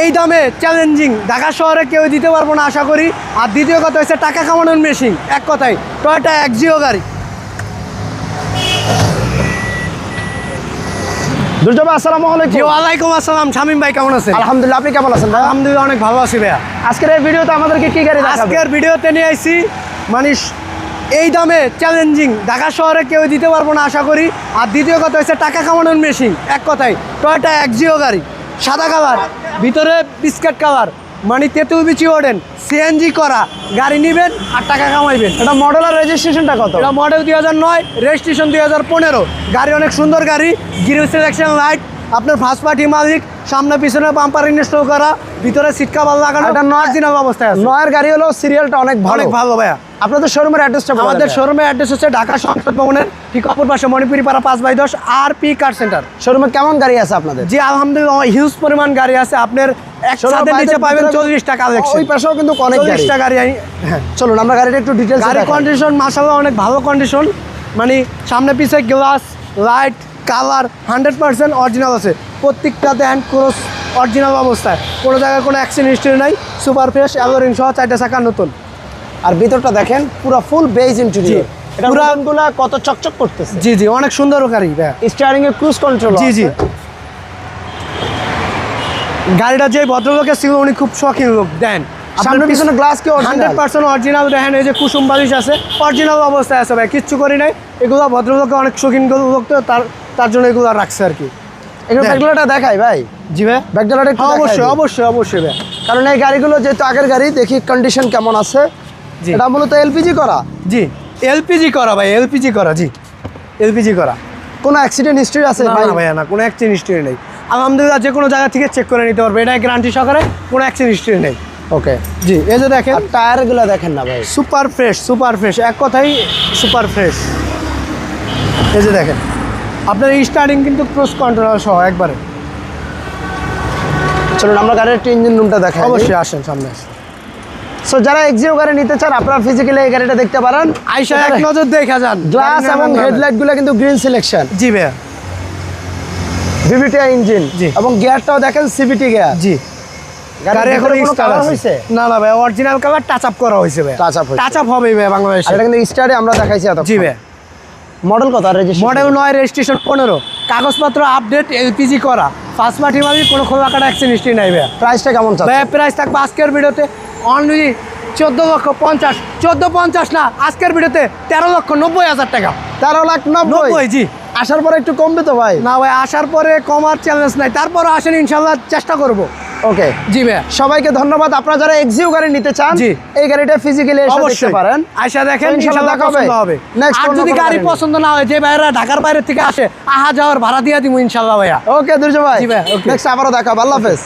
এই দামে চ্যালেঞ্জিং ঢাকা শহরে কেউ দিতে পারব না আশা করি। আর দ্বিতীয় কথা হচ্ছে টাকা কামানোর মেশিন এক কথায় টয়টা একজিও গাড়ি। দুর্জয় ভাই আসসালামু জি আলাইকুম ওয়ালাইকুম আসসালাম। শামিম ভাই কেমন আছেন? আলহামদুলিল্লাহ আপনি কেমন আছেন ভাই? আলহামদুলিল্লাহ অনেক ভালো আছি ভাইয়া। আজকের এই ভিডিওতে আমাদেরকে কি গাড়ি আজকের ভিডিওতে নিয়ে আইছি মানে এই দামে চ্যালেঞ্জিং ঢাকা শহরে কেউ দিতে পারব না আশা করি। আর দ্বিতীয় কথা হচ্ছে টাকা কামানোর মেশিন এক কথায় টয়টা একজিও গাড়ি। সাদা কালার, ভিতরে বিস্কিট কালার মানে তেঁতুল বিচি ওঠেন সিএনজি করা, গাড়ি নিবেন আর টাকা কামাইবেন। এটা মডেল আর রেজিস্ট্রেশনটা কত? এটা মডেল দুই হাজার নয় রেজিস্ট্রেশন দুই হাজার পনেরো। গাড়ি অনেক সুন্দর গাড়ি গিরিল সিলেকশন লাইট আপনার ফার্স্ট পার্টি মালিক সামনে পিছনে বাম্পার ইনস্টল করা ভিতরে সিট কাভার লাগানো এটা নয়- দিনের অবস্থায় আছে। নয়ের গাড়ি হলো সিরিয়ালটা অনেক ভালো। অনেক ভালো ভাইয়া। আপনাদের শোরুমের অ্যাড্রেসটা আমাদের শোরুমের অ্যাড্রেস হচ্ছে ঢাকা সংসদ ভবনের ঠিক অপর পাশে মণিপুরি পাড়া পাঁচ বাই দশ আর পি কার সেন্টার শোরুমে কেমন গাড়ি আছে আপনাদের? জি আলহামদুলিল্লাহ হিউজ পরিমাণ গাড়ি আছে। আপনার এক শোরুমের ছাদের নিচে পাবেন চল্লিশটা কালেকশন ওই পাশেও কিন্তু অনেক চল্লিশটা গাড়ি। হ্যাঁ চলুন আমরা গাড়িটা একটু ডিটেলস গাড়ির কন্ডিশন মাসাল্লাহ অনেক ভালো কন্ডিশন মানে সামনে পিছে glass light colour hundred percent original আছে। প্রত্যেকটাতে হ্যান্ড ক্রস অরিজিনাল অবস্থায়। কোনো জায়গায় কোনো অ্যাক্সিডেন্ট হিস্ট্রি নাই সুপার ফ্রেশ অ্যালোরিং সহ চারটে চাকা নতুন। আর ভিতরটা দেখেন পুরো ফুল বেজ ইন্টেরিয়র এটা পুরা- কত চকচক করতেছে। জি জি অনেক সুন্দর গাড়ি স্টিয়ারিং এর ক্রুজ কন্ট্রোল জি জি। গাড়িটা যে ভদ্রলোকের ছিল উনি খুব শখিন লোক দেন। সামনে পিছনে গ্লাস কি হান্ড্রেড পার্সেন্ট অরিজিনাল দেখেন এই যে কুসুম বালিশ আছে অরিজিনাল অবস্থায় আছে ভাই কিচ্ছু করি নাই। এগুলো ভদ্রলোকে অনেক শখিন লোক তো তার তার জন্য এগুলো রাখছে আর কি। এগুলো দেখ। ব্যাকডালাটা দেখাই ভাই। জি ভাই ব্যাকডালাটা একটু হ্যাঁ, অবশ্যই অবশ্যই অবশ্যই ভাই। কারণ এই গাড়িগুলো যেহেতু আগের গাড়ি দেখি কন্ডিশন কেমন আছে। এটা মূলত এলপিজি করা। জি এলপিজি করা ভাই এলপিজি করা জি। এলপিজি করা। কোনো অ্যাক্সিডেন্ট হিস্ট্রি আছে ভাই না ভাইয়া না কোনো অ্যাক্সিডেন্ট হিস্ট্রি নেই। আলহামদুলিল্লাহ যে কোনো জায়গা থেকে চেক করে নিতে পারবে। এটা গ্যারান্টি সহকারে কোনো অ্যাক্সিডেন্ট হিস্ট্রি নেই। ওকে জি এই যে দেখেন। টায়ারগুলো দেখেন না ভাই। সুপার ফ্রেশ সুপার ফ্রেশ এক কথাই সুপার ফ্রেশ এই যে দেখেন। আপনার স্টার্টিং কিন্তু ক্রুজ কন্ট্রোল সহ একবারে। চলুন আমরা গাড়ির একটু ইঞ্জিন রুমটা দেখাই অবশ্যই আসেন সামনে আসেন। সো যারা এক্সিও গাড়ি নিতে চান আপনারা ফিজিক্যালি এই গাড়িটা দেখতে পারেন। আইসা এক নজর দেখা যান। গ্লাস এবং। হেডলাইটগুলো কিন্তু গ্রিন সিলেকশন জি ভাইয়া। ভিভিটিআই ইঞ্জিন জি। এবং গিয়ারটাও দেখেন সিভিটি গিয়ার জি। গাড়ি এখন কালার হয়েছে? না না ভাই অরিজিনাল কালার টাচ আপ করা হয়েছে ভাই up হয়েছে। টাচ আপ হবে ভাই বাংলাদেশে। এটা কিন্তু স্টারে আমরা দেখাইছি এত জি ভাই মডেল কত? মডেল নয় রেজিস্ট্রেশন পনেরো। কাগজপত্র আপডেট এলপিজি করা। ফার্স্ট পার্টি মালিক কোনো খোলা কাটা অ্যাক্সিডেন্ট হিস্ট্রি নাই ভাইয়া। প্রাইসটা কেমন ভাইয়া প্রাইস থাকবে আজকের ভিডিওতে অনলি চোদ্দ লক্ষ পঞ্চাশ। চোদ্দ পঞ্চাশ না আজকের ভিডিওতে তেরো লক্ষ নব্বই হাজার টাকা। তেরো লাখ নব্বই? নব্বই জি। আসার পরে একটু কমবে তো ভাই? না ভাই আসার পরে কমার চ্যালেঞ্জ নাই। তারপরে আসেন ইনশাল্লাহ চেষ্টা করব। ওকে। জি ভাইয়া। সবাইকে ধন্যবাদ। আপনারা যারা এক্সিও গাড়ি নিতে চান এই গাড়িটা ফিজিক্যালি এসে দেখতে পারেন। আয়শা দেখেন হবে। পছন্দ হবে। নেক্সট আর যদি গাড়ি পছন্দ না হয় যে ভাইরা ঢাকার বাইরে থেকে আসে আহা যাওয়ার ভাড়া দিয়ে দিব ইনশাল্লাহ ভাইয়া। ওকে দুজো ভাই। জি ভাই, নেক্সট আবারও দেখা আল্লাহ হাফেজ।